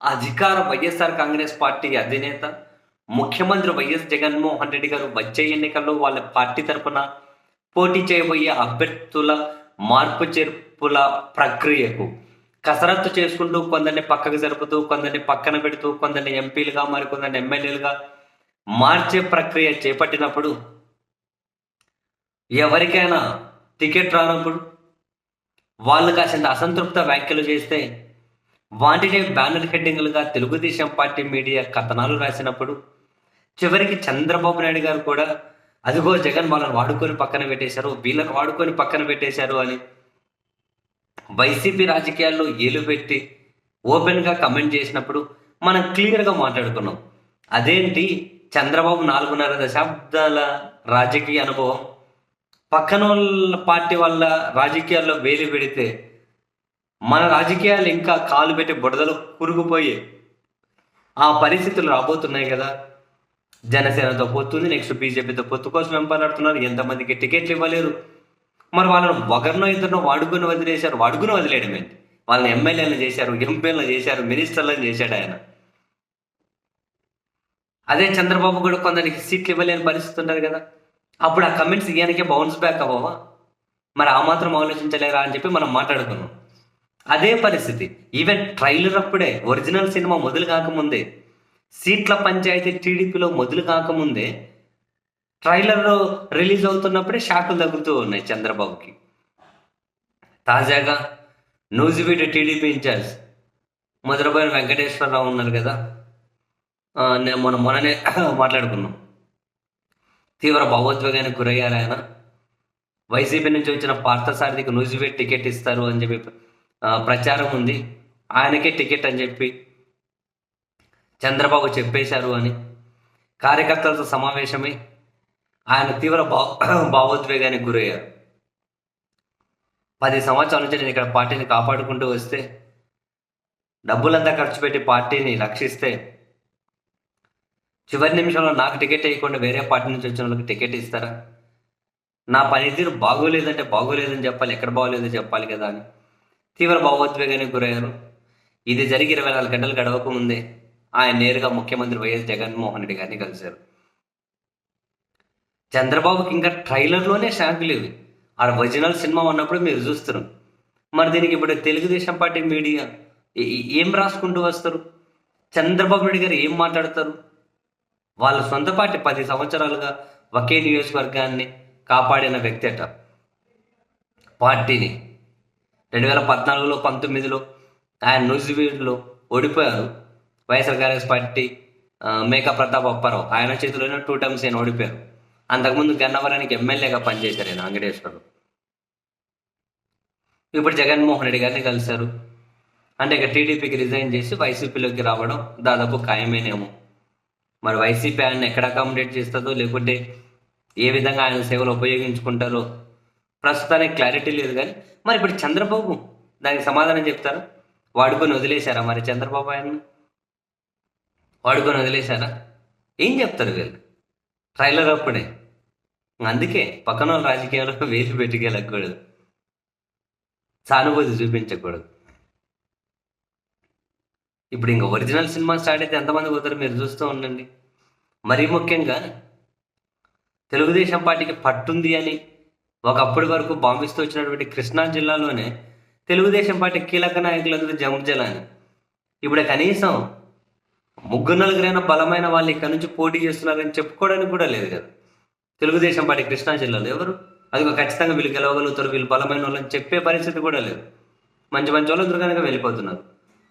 అధికార వైఎస్ఆర్ కాంగ్రెస్ పార్టీ అధినేత ముఖ్యమంత్రి వైఎస్ జగన్మోహన్ రెడ్డి గారు వచ్చే ఎన్నికల్లో వాళ్ళ పార్టీ తరపున పోటీ చేయబోయే అభ్యర్థుల మార్పు చేర్పుల ప్రక్రియకు కసరత్తు చేసుకుంటూ కొందరిని పక్కకు జరుపుతూ కొందరిని పక్కన పెడుతూ కొందరిని ఎంపీలుగా మరికొందరిని ఎమ్మెల్యేలుగా మార్చే ప్రక్రియ చేపట్టినప్పుడు ఎవరికైనా టికెట్ రానప్పుడు వాళ్ళు కాసింత అసంతృప్త వ్యాఖ్యలు చేస్తే వాటిని బ్యానర్ హెడ్డింగ్లుగా తెలుగుదేశం పార్టీ మీడియా కథనాలు రాసినప్పుడు చివరికి చంద్రబాబు నాయుడు గారు కూడా అదిగో జగన్ వాళ్ళని వాడుకొని పక్కన పెట్టేశారు వీళ్ళని వాడుకొని పక్కన పెట్టేశారు అని వైసీపీ రాజకీయాల్లో ఏలు పెట్టి ఓపెన్గా కమెంట్ చేసినప్పుడు మనం క్లియర్గా మాట్లాడుకున్నాం. అదేంటి? చంద్రబాబు నాలుగున్నర దశాబ్దాల రాజకీయ అనుభవం. పక్కన వాళ్ళ పార్టీ వల్ల రాజకీయాల్లో వేలు పెడితే మన రాజకీయాలు ఇంకా కాలు పెట్టి బుడదలు కురుగుపోయి ఆ పరిస్థితులు రాబోతున్నాయి కదా. జనసేనతో పొత్తుంది నెక్స్ట్ బీజేపీతో పొత్తు కోసం వెంపలాడుతున్నారు ఎంతమందికి టికెట్లు ఇవ్వలేరు. మరి వాళ్ళని ఒకరినో ఇద్దరినో వాడుకుని వదిలేశారు. వాడుకుని వదిలేయడం ఏంటి? వాళ్ళని ఎమ్మెల్యేలను చేశారు ఎంపీలను చేశారు మినిస్టర్లను చేశాడు ఆయన. అదే చంద్రబాబు కూడా కొందరికి సీట్లు ఇవ్వలేని పరిస్థితి ఉంటుంది కదా. అప్పుడు ఆ కమెంట్స్ ఈయనకే బౌన్స్ బ్యాక్ అవ్వవా? మరి ఆ మాత్రం ఆలోచించలేరా అని చెప్పి మనం మాట్లాడుకున్నాం. అదే పరిస్థితి. ఈవెన్ ట్రైలర్ అప్పుడే ఒరిజినల్ సినిమా మొదలు కాకముందే సీట్ల పంచాయతీ టీడీపీలో మొదలు కాకముందే ట్రైలర్ రిలీజ్ అవుతున్నప్పుడే షాకులు తగ్గుతూ ఉన్నాయి చంద్రబాబుకి. తాజాగా నూజివీడు టీడీపీ ఇన్ఛార్జ్ మధురబాయి వెంకటేశ్వరరావు ఉన్నారు కదా. నేను మొన్న మొన్ననే మాట్లాడుకున్నాం. తీవ్ర భావోద్వేగానికి గురయ్యారు ఆయన. వైసీపీ నుంచి వచ్చిన పార్థసారథికి నూజివీడు టికెట్ ఇస్తారు అని చెప్పి ప్రచారం ఉంది. ఆయనకే టికెట్ అని చెప్పి చంద్రబాబు చెప్పేశారు అని. కార్యకర్తలతో సమావేశమై ఆయన తీవ్ర భావ భావోద్వేగానికి గురయ్యారు. పది సంవత్సరాల నుంచి నేను ఇక్కడ పార్టీని కాపాడుకుంటూ వస్తే డబ్బులంతా ఖర్చు పెట్టి పార్టీని రక్షిస్తే చివరి నిమిషంలో నాకు టికెట్ వేయకుండా వేరే పార్టీ నుంచి వచ్చిన వాళ్ళకి టికెట్ ఇస్తారా? నా పనితీరు బాగోలేదంటే బాగోలేదని చెప్పాలి ఎక్కడ బాగోలేదో చెప్పాలి కదా అని. తీవ్ర భావోద్వేగానికి గురయ్యారు. ఇది జరిగి ఇరవై నాలుగు గంటలు గడవక ముందే ఆయన నేరుగా ముఖ్యమంత్రి వైఎస్ జగన్మోహన్ రెడ్డి గారిని కలిశారు. చంద్రబాబుకి ఇంకా ట్రైలర్లోనే షాకులు ఇవి ఆ ఒరిజినల్ సినిమా ఉన్నప్పుడు మీరు చూస్తారు మరి దీనికి ఇప్పుడు తెలుగుదేశం పార్టీ మీడియా ఏం రాసుకుంటూ వస్తారు? చంద్రబాబు నాయుడు గారు ఏం మాట్లాడతారు? వాళ్ళ సొంత పార్టీ పది సంవత్సరాలుగా ఒకే నియోజకవర్గాన్ని కాపాడిన వ్యక్తి అట. పార్టీని. రెండు వేల పద్నాలుగులో పంతొమ్మిదిలో ఆయన నూజివీడులో ఓడిపోయారు. YSR Congress party Meka Pratap Apparao. ఆయన చేతిలోనే టూ టైమ్స్ ఆయన ఓడిపోయారు. అంతకుముందు గన్నవరానికి ఎమ్మెల్యేగా పనిచేశారు ఆయన వెంకటేశ్వరరావు. ఇప్పుడు జగన్మోహన్ రెడ్డి గారిని కలిశారు. అంటే ఇక టీడీపీకి రిజైన్ చేసి వైసీపీలోకి రావడం దాదాపు ఖాయమేనేమో. మరి వైసీపీ ఆయన ఎక్కడ అకామిడేట్ చేస్తుందో లేకుంటే ఏ విధంగా ఆయన సేవలు ఉపయోగించుకుంటారో ప్రస్తుతానికి క్లారిటీ లేదు కానీ మరి ఇప్పుడు చంద్రబాబు దానికి సమాధానం చెప్తారా? వాడుకొని వదిలేశారా మరి చంద్రబాబు ఆయన్ని? వాడుకొని వదిలేశారా? ఏం చెప్తారు వీళ్ళు? ట్రైలర్ అప్పుడే. అందుకే పక్కన వాళ్ళ రాజకీయాల్లో వేలు పెట్టుకెళ్ళకూడదు. సానుభూతి చూపించకూడదు. ఇప్పుడు ఇంకా ఒరిజినల్ సినిమా స్టార్ట్ అయితే ఎంతమంది పోతారు మీరు చూస్తూ ఉండండి. మరీ ముఖ్యంగా తెలుగుదేశం పార్టీకి పట్టుంది అని ఒకప్పటి వరకు బాంబిస్తూ వచ్చినటువంటి కృష్ణా జిల్లాలోనే తెలుగుదేశం పార్టీ కీలక నాయకులందరూ జముర్జలాని ఇప్పుడు కనీసం ముగ్గురు నలుగురైన బలమైన వాళ్ళు ఇక్కడ నుంచి పోటీ చేస్తున్నారని చెప్పుకోవడానికి కూడా లేదు కదా. తెలుగుదేశం పార్టీ కృష్ణా జిల్లాలో ఎవరు? అది ఖచ్చితంగా వీళ్ళు గెలవగలుగుతారు వీళ్ళు బలమైన వాళ్ళని చెప్పే పరిస్థితి కూడా లేదు. మంచి మంచి వాళ్ళందరూ కనుక వెళ్ళిపోతున్నారు.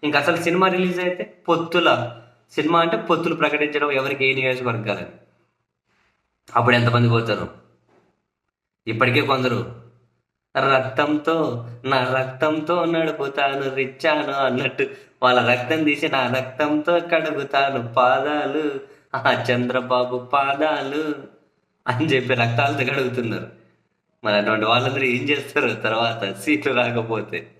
ఇంకా అసలు సినిమా రిలీజ్ అయితే పొత్తుల సినిమా అంటే పొత్తులు ప్రకటించడం ఎవరికి ఏ నియోజకవర్గాలని అప్పుడు ఎంతమంది పోతారు? ఇప్పటికే కొందరు రక్తంతో నా రక్తంతో నడుపుతాను రిచ్చాను అన్నట్టు వాళ్ళ రక్తం తీసి నా రక్తంతో కడుగుతాను పాదాలు ఆ చంద్రబాబు పాదాలు అని చెప్పి రక్తాలతో కడుగుతున్నారు. మరి అటువంటి వాళ్ళందరూ ఏం చేస్తారు? తర్వాత సీట్లు రాకపోతే.